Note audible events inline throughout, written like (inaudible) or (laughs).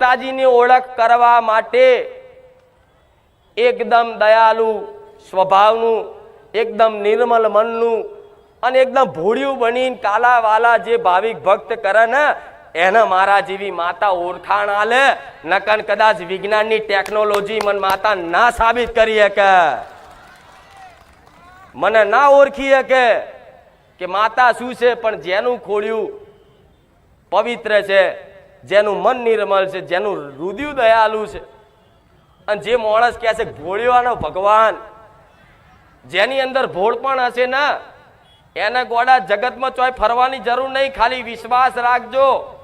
માતાજીની ઓળખ કરવા માટે એકદમ દયાલુ સ્વભાવનું, એકદમ નિર્મલ મનનું અને એકદમ ભોળિયું બનીને કાલાવાલા જે ભાવિક ભક્ત કરે ને, એને મારા જેવી માતા ઓળખાણ આલે. નકન કદાચ વિજ્ઞાનની ટેકનોલોજી મન માતા ના સાબિત કરી શકે મને ના ઓળખી શકે કે માતા શું છે, પણ જેનું ખોળ્યું પવિત્ર છે. જેનું મન નિર્મલ છે, જેનું રુદિયું દયાલુ છે. અને જે માણસ કહે છે ભોળિયાનો ભગવાન. જેની અંદર ભોળ પણ હશે ને, એને ગોડા જગતમાં ચોય ફરવાની જરૂર નહીં, ખાલી વિશ્વાસ રાખજો.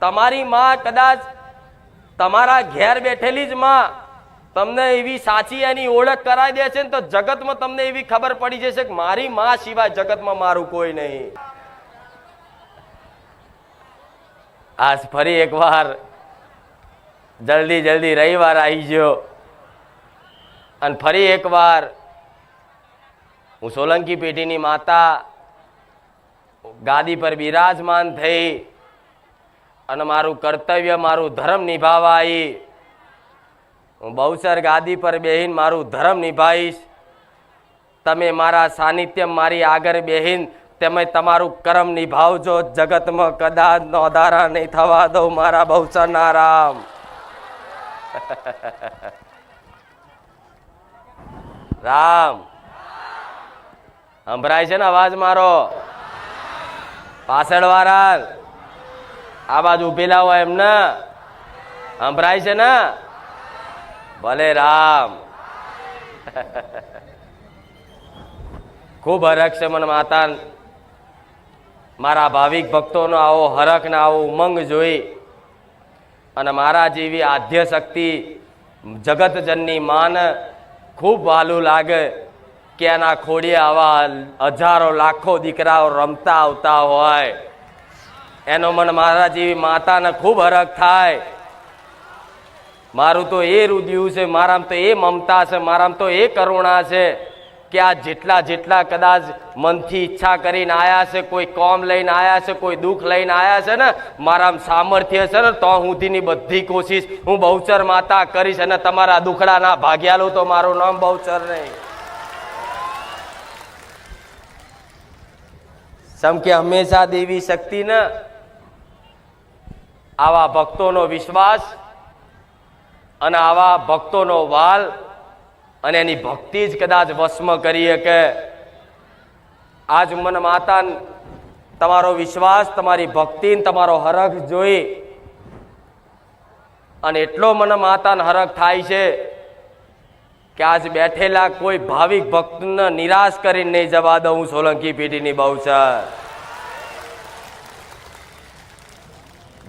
તમારી માં કદાચ તમારા ઘેર બેઠેલી જ માં તમને એવી સાચી એની ઓળખ કરાવી દે છે ને, તો જગતમાં તમને એવી ખબર પડી જશે કે મારી માં સિવાય જગતમાં મારું કોઈ નહીં. આજ ફરી એકવાર જલ્દી જલ્દી રવિવાર આવી ગયો. અને ફરી એકવાર હું સોલંકી પેઢીની માતા ગાદી પર બિરાજમાન થઈ અને મારું કર્તવ્ય, મારું ધર્મ નિભાવવા આવી હું બહુસર ગાદી પર બેહીન મારું ધર્મ નિભાવીશ તમે મારા સાનિધ્ય મારી આગળ બેહીન તમે તમારું કર્મ નિભાવજો. જગતમાં કદાચ નોધારા નહીં થવા દઉં. મારા બહુચરના રામ (laughs) રામ. સંભળાય છે ને અવાજ મારો? પાછળ વાળા આ બાજુ ઉભેલા હોય એમને. સંભળાય છે ને? ભલે રામ. (laughs) ખૂબ હરખ છે મને માતા. મારા ભાવિક ભક્તોનો આવો હરખ ને આવો ઉમંગ જોઈ અને મારા જેવી આદ્ય શક્તિ જગતજનની માન ખૂબ વાલું લાગે કે એના ખોડીએ આવા હજારો, લાખો દીકરાઓ રમતા આવતા હોય. એનો મન મારા જેવી માતાને ખૂબ હરખ થાય. મારું તો એ રુદિયું છે, મારામાં તો એ મમતા છે, મારામાં તો એ કરુણા છે. કે આ જેટલા જેટલા કદાચ મનથી ઈચ્છા કરીને આયા છે, કોઈ કોમ લઈને આયા છે, કોઈ દુઃખ લઈને આયા છે ને મારા સામર્થ્ય છે ને, તો હુંધીની બધી કોશિશ હું બહુચર માતા કરીશ અને તમારા દુખડા ના ભાગ્યાલું તો મારું નામ બહુચર નહીં. સમ કે હંમેશા દેવી શક્તિ ને, આવા ભક્તોનો વિશ્વાસ અને આવા ભક્તોનો વાલ અને એની ભક્તિ જ કદાચ વસ્મ કરીએ કે આજ મન માતા તમારો વિશ્વાસ, તમારી ભક્તિ તમારો હરખ જોઈ અને એટલો મન માતાને હરખ થાય છે કે આજ બેઠેલા કોઈ ભાવિક ભક્તને નિરાશ કરીને નહીં જવા દઉં હું સોલંકી પેઢીની બહુ છે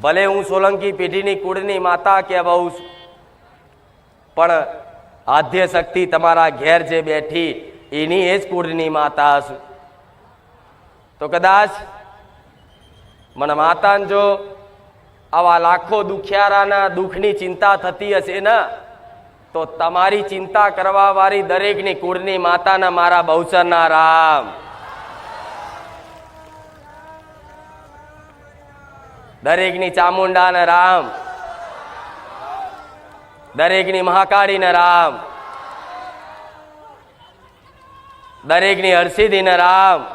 ભલે હું સોલંકી પેઢીની કુળની માતા કહેવાઉં છું, પણ આદ્ય શક્તિ તમારા ઘેર જે બેઠી, એની એ જ કુળની માતા છું તો કદાચ મને માતાને જો આવા લાખો દુખિયારાના દુઃખની ચિંતા થતી હશે ને, તો તમારી ચિંતા કરવાવાળી દરેકની કુળની માતાના મારા બહુચરના રામ. દરેકની ચામુંડાના રામ. દરેકની મહાકાળીના રામ. દરેકની હર્ષિદીના રામ.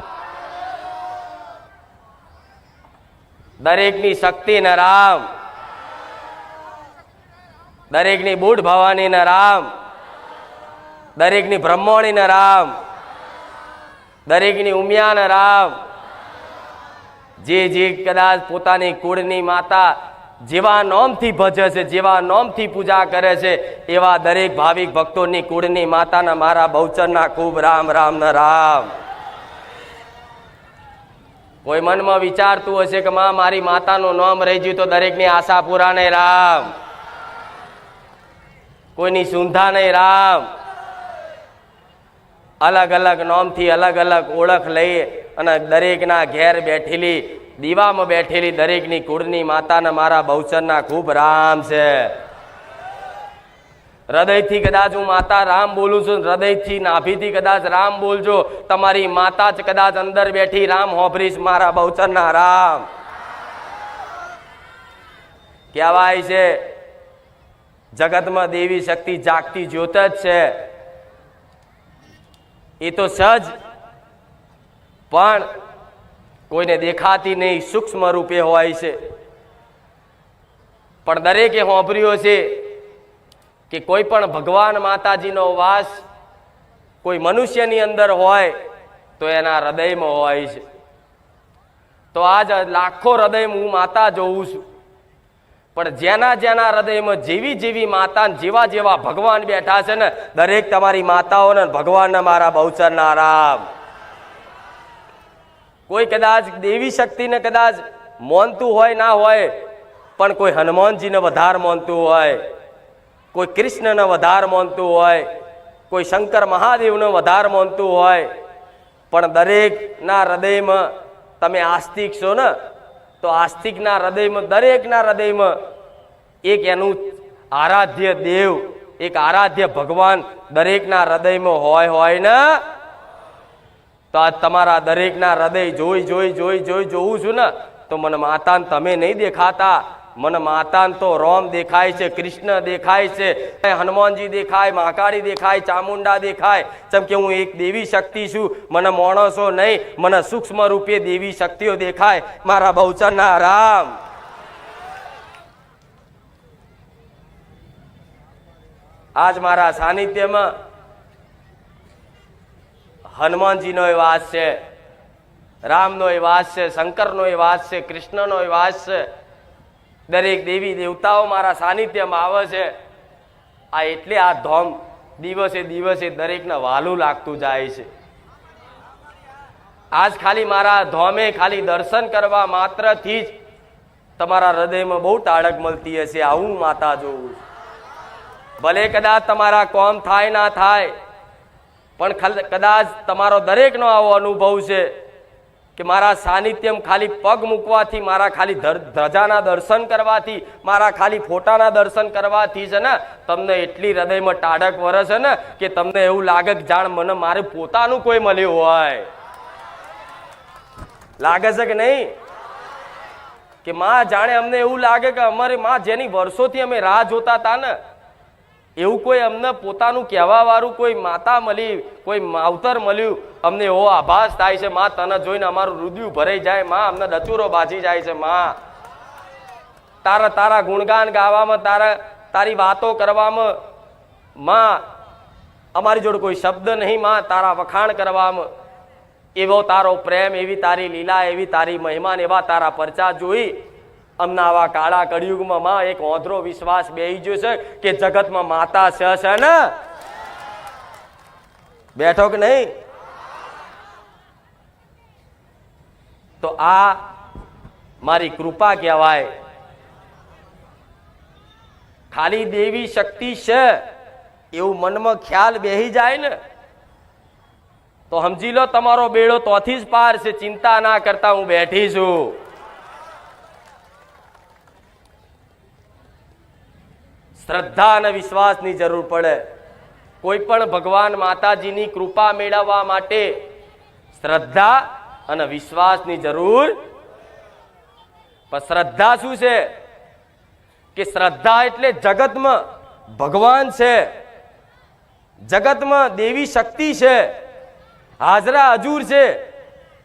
દરેકની શક્તિના રામ. દરેકની બુઢ ભવાનીના રામ. દરેકની બ્રહ્મણીના રામ. દરેકની ઉમિયાના રામ. જે જે કદાચ પોતાની કુળની માતા જેવા નોમથી ભજે છે, જેવા નોમથી પૂજા કરે છે, એવા દરેક ભાવિક ભક્તોની કુળની માતાના મારા બહુચરના ખૂબ રામ રામ, ન રામ. કોઈ મનમાં વિચારતું હશે કે માં, મારી માતાનું નામ રહી ગયું તો દરેકની આશા પૂરા નહીં, રામ. કોઈની સુંધા નહીં, રામ. અલગ અલગ નોમથી અલગ અલગ ઓળખ લઈ અને દરેકના ઘેર બેઠેલી દીવામાં બેઠેલી દરેકની કુળની માતાના મારા બહુચરના ખૂબ રામ છે. હૃદયથી કદાચ હું માતા રામ બોલું છું, હૃદયથી નાભીથી કદાચ રામ બોલજો. તમારી માતા જ કદાચ અંદર બેઠી રામ હોભરીશ, મારા બહુચરના રામ. કહેવાય છે, જગતમાં દેવી શક્તિ જાગતી જ્યોત જ છે. એ તો સજ પણ કોઈને દેખાતી નહીં સૂક્ષ્મ રૂપે હોય છે. પણ દરેકે હોંભર્યો છે કે કોઈ પણ ભગવાન માતાજીનો વાસ કોઈ મનુષ્યની અંદર હોય તો એના હૃદયમાં હોય છે. તો આજ લાખો હૃદય હું માતા જોઉં છું. પણ જેના જેના હૃદયમાં જેવી જેવી માતા જેવા જેવા ભગવાન બેઠા છે ને, દરેક તમારી માતાઓને ભગવાનના મારા બહુચરના આરામ કોઈ કદાચ દેવી શક્તિને કદાચ માનતું હોય, ના હોય, પણ કોઈ હનુમાનજીને વધારે માનતું હોય, કોઈ કૃષ્ણને વધારે માનતું હોય, કોઈ શંકર મહાદેવને વધારે માનતું હોય, પણ દરેકના હૃદયમાં તમે આસ્તિક છો ને, તો આસ્તિકના હૃદયમાં, દરેકના હૃદયમાં એક એનું આરાધ્ય દેવ, એક આરાધ્ય ભગવાન દરેકના હૃદયમાં હોય હોય ને તો આ તમારા દરેકના હૃદય જોઈ જોઈ જોઈ જોઈ જોઉં છું ને, તો મને માતાને તમે નહીં દેખાતા. મને માતાને તો રોમ દેખાય છે, કૃષ્ણ દેખાય છે, હનુમાનજી દેખાય, મહાકાળી દેખાય, ચામુંડા દેખાય. જેમ કે હું એક દેવી શક્તિ છું, મને માણસો નહીં, મને સૂક્ષ્મ રૂપે દેવી શક્તિઓ દેખાય. મારા બહુચરના રામ આજ મારા સાનિધ્યમાં હનુમાનજીનો એ વાસ છે, રામનો એ વાસ છે, શંકરનો એ વાસ છે, કૃષ્ણનો એ વાસ છે. દરેક દેવી દેવતાઓ મારા સાનિધ્યમાં આવે છે. આ એટલે આ ધોમ દિવસે દિવસે દરેકને વાલું લાગતું જાય છે. આજ ખાલી મારા ધોમે ખાલી દર્શન કરવા માત્રથી જ તમારા હૃદયમાં બહુ તાળક મળતી હશે, આવું માતા જોવું ભલે કદાચ તમારા કોમ થાય, ના થાય પણ કદાચ તમારો દરેકનો આવો અનુભવ છે કે મારા સાનિધ્યમ ખાલી પગ મૂકવાથી, મારા ખાલી ધજાના દર્શન કરવાથી, મારા ખાલી ફોટાના દર્શન કરવાથી છે ને, તમને એટલી હૃદયમાં ટાઢક વરસે ને, કે તમને એવું લાગે કે જાણ મને મારે પોતાનું કોઈ મળ્યું હોય. લાગે છે કે નહીં? કે માં જાણે અમને એવું લાગે કે અમારી માં જેની વર્ષોથી અમે રાહ જોતા હતા ને એવું કોઈ અમને પોતાનું કહેવા વાળું કોઈ માતા મળી કોઈ માવતર મળ્યું, અમને એવો આભાસ થાય છે, માં તને જોઈને અમારું હૃદય ભરાઈ જાય, માં અમને ડચુરો બાજી જાય છે, માં. તારા તારા ગુણગાન ગાવામાં, તારા, તારી વાતો કરવામાં, માં, અમારી જોડે કોઈ શબ્દ નહીં, માં, તારા વખાણ કરવામાં. એવો તારો પ્રેમ, એવી તારી લીલા, એવી તારી મહેમાન એવા તારા પરચા જોઈ અમના આવા કાળા કળિયુગમાં માં એક ઓંધરો વિશ્વાસ બેહી ગયો છે કે જગતમાં માતા છે છે ને. બેઠો કે નહીં? તો આ મારી કૃપા કહેવાય. ખાલી દેવી શક્તિ છે, એવું મનમાં ખ્યાલ બેહી જાય ને. તો સમજી લો, તમારો બેડો તોથી જ પાર છે, ચિંતા ના કરતા હું બેઠી છું. શ્રદ્ધા અને વિશ્વાસની જરૂર પડે. કોઈ પણ ભગવાન માતાજીની કૃપા મેળવવા માટે શ્રદ્ધા અને વિશ્વાસની જરૂર પણ શ્રદ્ધા શું છે? કે શ્રદ્ધા એટલે જગતમાં ભગવાન છે. જગતમાં દેવી શક્તિ છે. હાજરા હજુર છે.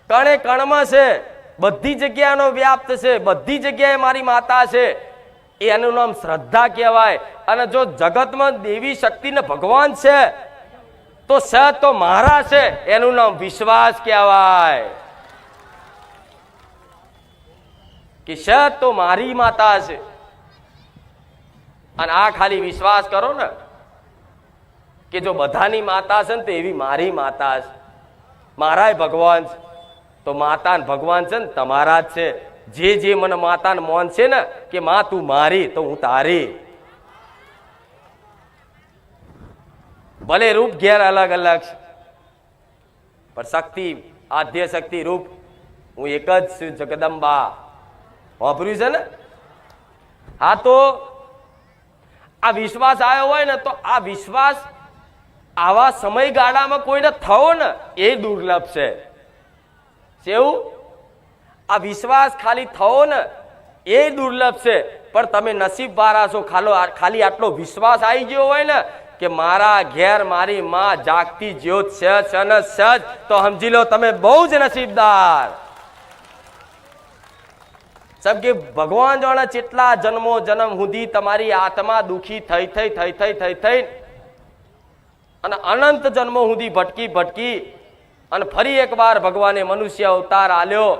કણે કણમાં છે. બધી જગ્યાનો વ્યાપ્ત છે. બધી જગ્યાએ મારી માતા છે. એનું નામ શ્રદ્ધા કહેવાય. અને જો જગતમાં દેવી શક્તિને ભગવાન છે, તો સ તો મારા છે, એનું નામ વિશ્વાસ કહેવાય. કે સ તો મારી માતા છે. અને આ ખાલી વિશ્વાસ કરો ને, કે જો બધાની માતા છે ને, તો એવી મારી માતા છે. મારાય ભગવાન છે, તો માતા ભગવાન છે ને, તમારા જ છે. જે જે મને માતાને મોન છે ને, કે માં તું મારી, તો હું તારી. ભલે રૂપ ઘેર અલગ અલગ છે, પણ શક્તિ આધ્ય શક્તિ રૂપ, હું એક જ છું જગદંબા. વાપર્યું છે ને? હા તો, આ વિશ્વાસ આવ્યો હોય ને, તો આ વિશ્વાસ આવા સમયગાળામાં કોઈને થવો ને, એ દુર્લભ છે. કેવું આ વિશ્વાસ ખાલી થવો ને એ દુર્લભ છે. પણ તમે નસીબ વાળા છો, ખાલો ખાલી આટલો વિશ્વાસ આવી ગયો હોય ને કે મારા ઘેર મારી માં જાગતી જ્યોત છે છે છે તો સમજી લો તમે બહુ જ નસીબદાર. સબ કે ભગવાન જાણે જેટલા જન્મો જન્મ સુધી તમારી આત્મા દુખી થઈ થઈ થઈ થઈ થઈ થઈ અને અનંત જન્મો સુધી ભટકી ભટકી અને ફરી એકવાર ભગવાને મનુષ્ય અવતાર આલ્યો.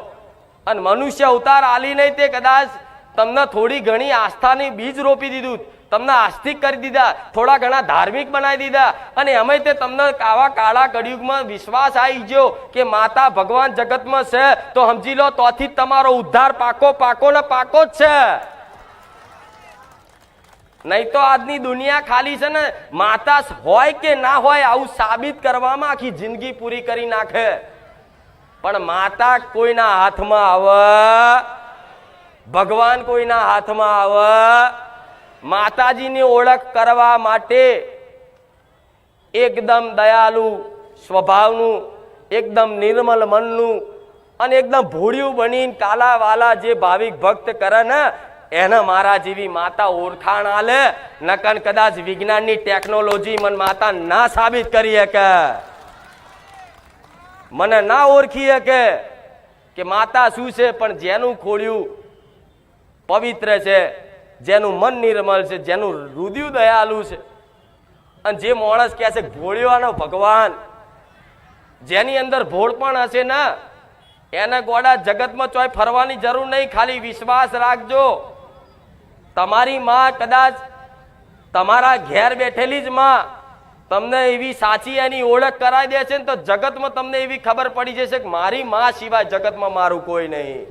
અને મનુષ્ય અવતાર આલી નહીં તે કદાચ તમને થોડી ઘણી આસ્થાની બીજ રોપી દીધું. તમને આસ્તિક કરી દીધા, થોડા ઘણા ધાર્મિક બનાવી દીધા. અને અમે તે તમને આવા કાળા કળિયુગમાં વિશ્વાસ આવી ગયો કે માતા ભગવાન જગતમાં છે, તો સમજી લો, તોથી તમારો ઉદ્ધાર પાકો પાકો ને પાકો જ છે. નહીં તો આજની દુનિયા ખાલી છે ને, માતા હોય કે ના હોય આવું સાબિત કરવામાં આખી જિંદગી પૂરી કરી નાખે. પણ માતા કોઈના હાથમાં આવે, ભગવાન કોઈના હાથમાં આવે, માતાજીની ઓળખ કરવા માટે એકદમ દયાલુ સ્વભાવનું, એકદમ નિર્મલ મનનું અને એકદમ ભોળિયું બનીને કાલા વાલા જે ભાવિક ભક્ત કરે ને, એને મારા જેવી માતા ઓળખાણ આલે. નકન કદાચ વિજ્ઞાનની ટેકનોલોજી મન માતા ના સાબિત કરી શકે. મને ના ઓળખી શકે કે માતા શું છે, પણ જેનું ખોળ્યું પવિત્ર છે, જેનું મન નિર્મલ છે, જેનું રુદિયું દયાલુ છે. અને જે માણસ કહે છે ભોળિયાનો ભગવાન. જેની અંદર ભોળ પણ હશે ને, એને ગોડા જગતમાં ચોય ફરવાની જરૂર નહીં, ખાલી વિશ્વાસ રાખજો. તમારી માં કદાચ તમારા ઘેર બેઠેલી જ માં તમને એવી સાચી એની ઓળખ કરાવી દે છે ને તો જગતમાં તમને એવી ખબર પડી જશે કે મારી માં સિવાય જગતમાં મારું કોઈ નહીં.